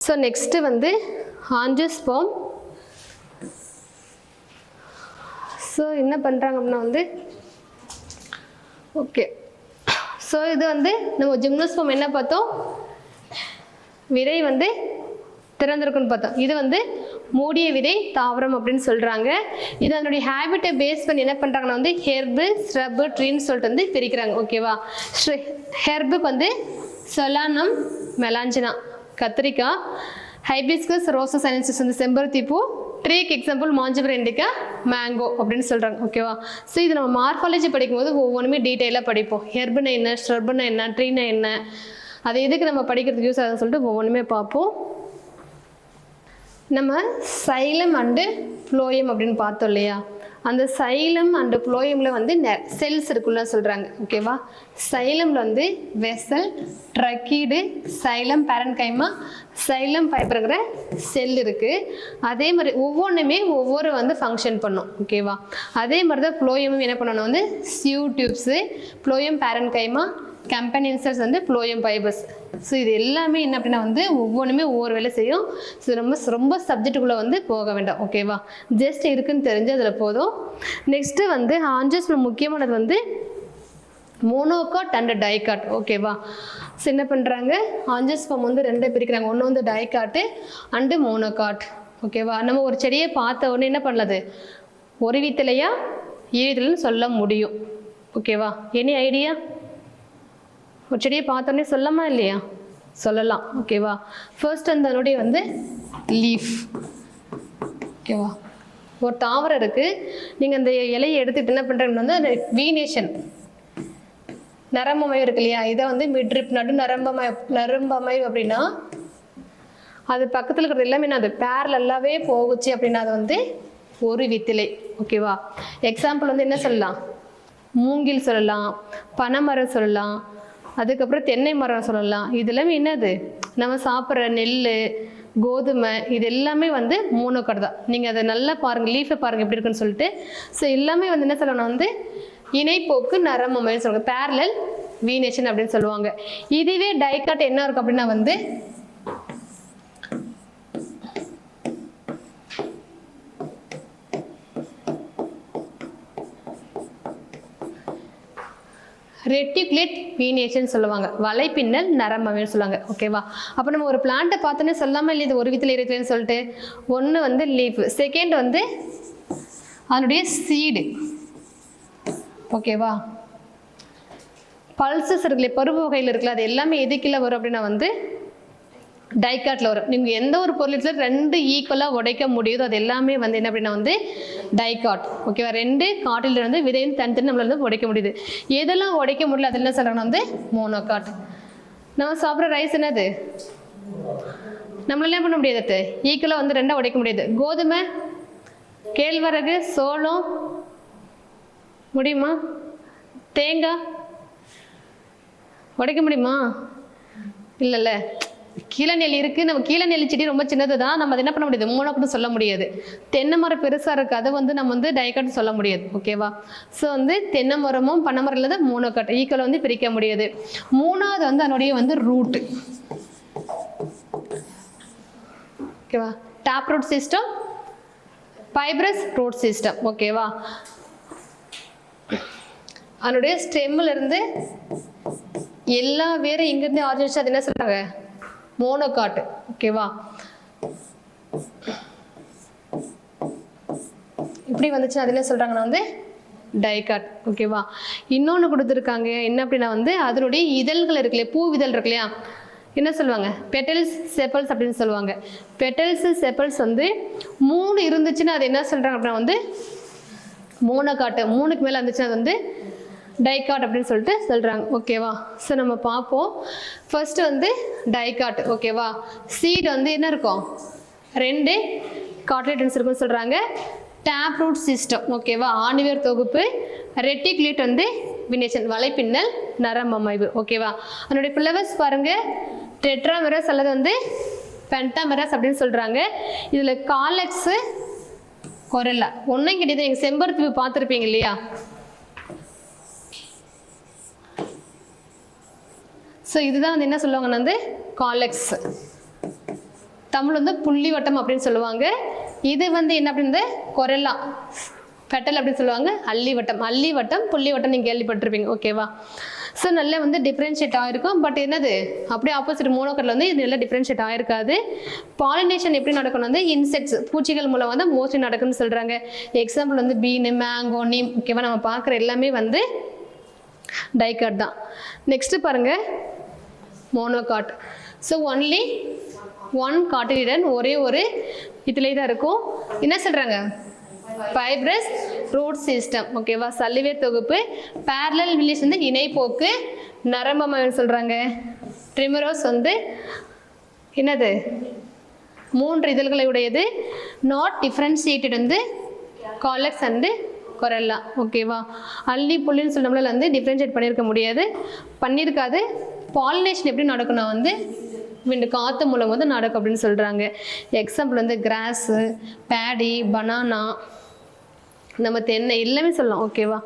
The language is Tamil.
ஸோ நெக்ஸ்ட்டு வந்து ஆஞ்சஸ்போம் ஸோ என்ன பண்ணுறாங்க அப்படின்னா வந்து ஓகே ஸோ இது வந்து நம்ம ஜிம்னோஸ்போம் என்ன பார்த்தோம்? விதை வந்து திறந்திருக்குன்னு பார்த்தோம். இது வந்து மூடிய விதை தாவரம் அப்படின்னு சொல்கிறாங்க இது அதனுடைய ஹேபிட்டை பேஸ் பண்ணி என்ன பண்ணுறாங்கன்னா வந்து ஹெர்பு ஸ்ரப்பு ட்ரீன்னு சொல்லிட்டு வந்து பிரிக்கிறாங்க ஓகேவா ஹெர்புக்கு வந்து சொலானம் மெலாஞ்சினா. கத்திரிக்காய் ஹைபிஸ்கஸ் ரோசஸ் சைனன்சஸ் வந்து செம்பருத்தி பூ ட்ரீக்கு எக்ஸாம்பிள் மாஞ்சபர் மேங்கோ அப்படின்னு சொல்கிறாங்க ஓகேவா ஸோ இது நம்ம மார்ஃபாலஜி படிக்கும்போது ஒவ்வொன்றுமே டீட்டெயிலாக படிப்போம். ஹெர்புனா என்ன ஸ்ரப்புனா என்ன ட்ரீனா என்ன? அது எதுக்கு நம்ம படிக்கிறதுக்கு யூஸ் ஆகுதுன்னு சொல்லிட்டு ஒவ்வொன்றுமே பார்ப்போம். நம்ம சைலம் அண்டு ஃப்ளோயம் அப்படின்னு பார்த்தோம் இல்லையா? அந்த சைலம் அண்டு புளோயமில் வந்து செல்ஸ் இருக்குல்ல சொல்கிறாங்க ஓகேவா சைலமில் வந்து vessel tracheid xylem parenchyma xylem ஃபைபருங்கிற cell இருக்குது அதே மாதிரி ஒவ்வொன்றுமே ஒவ்வொரு வந்து ஃபங்க்ஷன் பண்ணும் ஓகேவா அதே மாதிரி தான் ப்ளோயமும் என்ன பண்ணணும்? வந்து sieve tubes phloem parenchyma companion இன்சர்ஸ் வந்து ப்ளோயம் பைபர்ஸ் ஸோ இது எல்லாமே என்ன அப்படின்னா வந்து ஒவ்வொன்றுமே ஒவ்வொரு வேலை செய்யும். ஸோ ரொம்ப ரொம்ப சப்ஜெக்ட்டுக்குள்ளே வந்து போக வேண்டாம். ஓகேவா ஜஸ்ட் இருக்குன்னு தெரிஞ்சு அதில் போதும். நெக்ஸ்ட்டு வந்து ஆன்ஜஸ்ல முக்கியமானது வந்து மோனோகாட் அண்ட் டைகாட் ஓகேவா ஸோ என்ன பண்ணுறாங்க ஆஞ்சஸ்பம் வந்து ரெண்டை பிரிக்கிறாங்க. ஒன்று வந்து டைகாட்டு அண்டு மோனோகாட் ஓகேவா நம்ம ஒரு செடியை பார்த்த உடனே என்ன பண்ணலது? ஒரு வீத்திலையா ஈழத்துலன்னு சொல்ல முடியும். ஓகேவா எனி ஐடியா ஒரு செடியை பார்த்தோன்னே சொல்லமா இல்லையா? சொல்லலாம். ஓகேவா ஃபர்ஸ்ட் அந்த அதனுடைய வந்து லீஃப் ஓகேவா ஒரு தாவரம் இருக்குது நீங்கள் அந்த இலையை எடுத்துட்டு என்ன பண்ணுறீங்கன்னு வந்து அந்த வீனேஷன் நரம்பமைவு இருக்கு இல்லையா? இதை வந்து மிட்ரிப் நடு நரம்பமய நரம்பமைவு அப்படின்னா அது பக்கத்தில் இருக்கிறது எல்லாமே நான் அது பேரலாவே போகுச்சு அப்படின்னா அது வந்து ஒரு வித்திலை. ஓகேவா எக்ஸாம்பிள் வந்து என்ன சொல்லலாம்? மூங்கில் சொல்லலாம் பனைமரம் சொல்லலாம் அதுக்கப்புறம் தென்னை மரம் சொல்லலாம். இதெல்லாமே என்னது? நம்ம சாப்பிட்ற நெல் கோதுமை இது எல்லாமே வந்து மூணோக்கடை தான். நீங்கள் அதை நல்லா பாருங்கள் லீஃபை பாருங்கள் எப்படி இருக்குன்னு சொல்லிட்டு. ஸோ எல்லாமே வந்து என்ன சொல்லணும் வந்து இணைப்போக்கு நரம்பமைன்னு சொல்லுவாங்க. பேரலல் வீனேஷன் அப்படின்னு சொல்லுவாங்க. இதுவே டைகாட் என்ன இருக்கும் அப்படின்னா வந்து ரெட்டிகுலேட் வீனேஷன் சொல்லுவாங்க. வலைப்பின்னல் நரம்பமைன்னு சொல்லுவாங்க. ஓகேவா அப்போ நம்ம ஒரு பிளான்ட்டை பார்த்தோன்னே சொல்லாமல் இல்லை இது ஒரு விதத்தில் இருக்குதுன்னு சொல்லிட்டு ஒன்று வந்து லீஃப் செகண்ட் வந்து அதனுடைய சீடு ஓகேவா பல்சஸ் இருக்குல்ல பருப்பு வகையில் இருக்குல்ல அது எல்லாமே எதுக்கில் வரும் அப்படின்னா வந்து டைகாட்டில் வரும். நீங்கள் எந்த ஒரு பொருள் ரெண்டு ஈக்குவலாக உடைக்க முடியுதோ அது எல்லாமே வந்து என்ன அப்படின்னா வந்து டைகாட். ஓகேவா ரெண்டு காட்டில் இருந்து விதையும் தனித்தனி நம்மளால வந்து உடைக்க முடியுது. எதெல்லாம் உடைக்க முடியல அது என்ன சொல்கிறாங்கன்னா வந்து மோனோகாட் நம்ம சாப்பிட்ற ரைஸ் என்னது? நம்மளால என்ன பண்ண முடியாது அது. ஈக்குவலாக வந்து ரெண்டாக உடைக்க முடியாது. கோதுமை கேழ்வரகு சோளம் முடியுமா? தேங்காய். உடைக்க முடியுமா? இல்லைல்ல. கீழ நெல் இருக்குது நம்ம கீழ செடி ரொம்ப சின்னது தான் நம்ம அதை என்ன பண்ண முடியாது? மூணாக்கட்டும் சொல்ல முடியாது. தென்னை மரம் பெருசாக இருக்குது அதை வந்து நம்ம வந்து டைக்கட்டு சொல்ல முடியாது. ஓகேவா ஸோ வந்து தென்னை மரமும் பனை மரம் இல்லாத மூணோக்கட் ஈக்குவல் வந்து பிரிக்க முடியாது. மூணாவது வந்து அதனுடைய வந்து ரூட்டு ஓகேவா tap root system fibrous root system ஓகேவா அதனுடைய ஸ்டெம்மில் இருந்து எல்லா வேரும் இங்கேருந்து ஆரம்பிச்சு அது என்ன சொல்கிறாங்க மோனோகாட் ஓகேவா? இப்படி வந்துச்சுன்னா அது சொல்கிறாங்கன்னா வந்து டைகாட் ஓகேவா? இன்னொன்று கொடுத்துருக்காங்க. என்ன அப்படின்னா வந்து அதனுடைய இதழ்கள் இருக்கு இல்லையா? பூ இதழ் இருக்கு இல்லையா? என்ன சொல்லுவாங்க? பெட்டல்ஸ் செப்பல்ஸ் அப்படின்னு சொல்லுவாங்க. பெட்டல்ஸ் செப்பல்ஸ் வந்து மூணு இருந்துச்சுன்னா அது என்ன சொல்கிறாங்க அப்படின்னா வந்து மோனோகாட்டு மூணுக்கு மேலே இருந்துச்சுன்னா அது வந்து டைகாட் அப்படின்னு சொல்லிட்டு சொல்கிறாங்க ஓகேவா ஸோ நம்ம பார்ப்போம். ஃபர்ஸ்ட் வந்து டைகாட் ஓகேவா சீட் வந்து என்ன இருக்கும்? ரெண்டு காட்லேட்டன்ஸ் இருக்குன்னு சொல்கிறாங்க டேப் ரூட் சிஸ்டம் ஓகேவா ஆணிவேர் தொகுப்பு. ரெட்டிகுலேட் வந்து வினேஷன் வலைப்பின்னல் நரம்பமைவு ஓகேவா அதனுடைய ஃப்ளவர்ஸ் பாருங்கள் டெட்ராமெரஸ் அல்லது வந்து பென்டாமெரஸ் அப்படின்னு சொல்கிறாங்க இதில் காலெக்ஸு கொரல்லா ஒன்றும் கிடையாது. எங்கள் செம்பருத்தி பார்த்துருப்பீங்க இல்லையா? ஸோ இதுதான் வந்து என்ன சொல்லுவாங்கன்னா வந்து காலெக்ஸ். தமிழ் வந்து புள்ளி வட்டம் அப்படின்னு சொல்லுவாங்க. இது வந்து என்ன அப்படின்னு கொரலா. பெட்டல் அப்படின்னு சொல்லுவாங்க. அள்ளிவட்டம் வட்டம் அல்லி வட்டம் புள்ளி வட்டம் நீங்கள் கேள்விப்பட்டிருப்பீங்க ஓகேவா ஸோ நல்லா வந்து டிஃப்ரென்ஷியேட் ஆகிருக்கும் பட் என்னது? அப்படியே ஆப்போசிட் மோனோக்கரில் வந்து இது நல்லா டிஃப்ரென்ஷியேட் ஆகிருக்காது பாலினேஷன் எப்படி நடக்கணும் வந்து இன்செக்ட்ஸ் பூச்சிகள் மூலம் வந்து மோஸ்ட்லி நடக்கும்னு சொல்கிறாங்க எக்ஸாம்பிள் வந்து பீனு மேங்கோ நீம் ஓகேவா நம்ம பார்க்குற எல்லாமே வந்து டைகாட் தான். நெக்ஸ்ட்டு பாருங்கள் monocot so only one cotyledon ஒரே ஒரு இதிலே தான் இருக்கும். என்ன சொல்கிறாங்க ஃபைப்ரஸ் ரூட் சிஸ்டம் ஓகேவா சல்லிவேர் தொகுப்பு. பேரலல் வில்லிஸ் வந்து இணைப்போக்கு நரம்பமைன்னு சொல்கிறாங்க ட்ரிமரோஸ் வந்து என்னது? மூன்று இதழ்களை உடையது. நாட் டிஃப்ரென்ஷியேட்டட் வந்து காலக்ஸ் அண்டு கொரல்லா ஓகேவா அள்ளி புள்ளின்னு சொன்னோம்ல வந்து டிஃப்ரென்ஷியேட் பண்ணியிருக்க முடியாது. பண்ணியிருக்காது. பாலினேஷன் எப்படி நடக்கணும் வந்து விண்டு காற்று மூலம் வந்து நடக்கும் அப்படின்னு சொல்கிறாங்க எக்ஸாம்பிள் வந்து கிராஸு பேடி பனானா நம்ம தென்னை எல்லாமே சொல்லலாம் ஓகேவா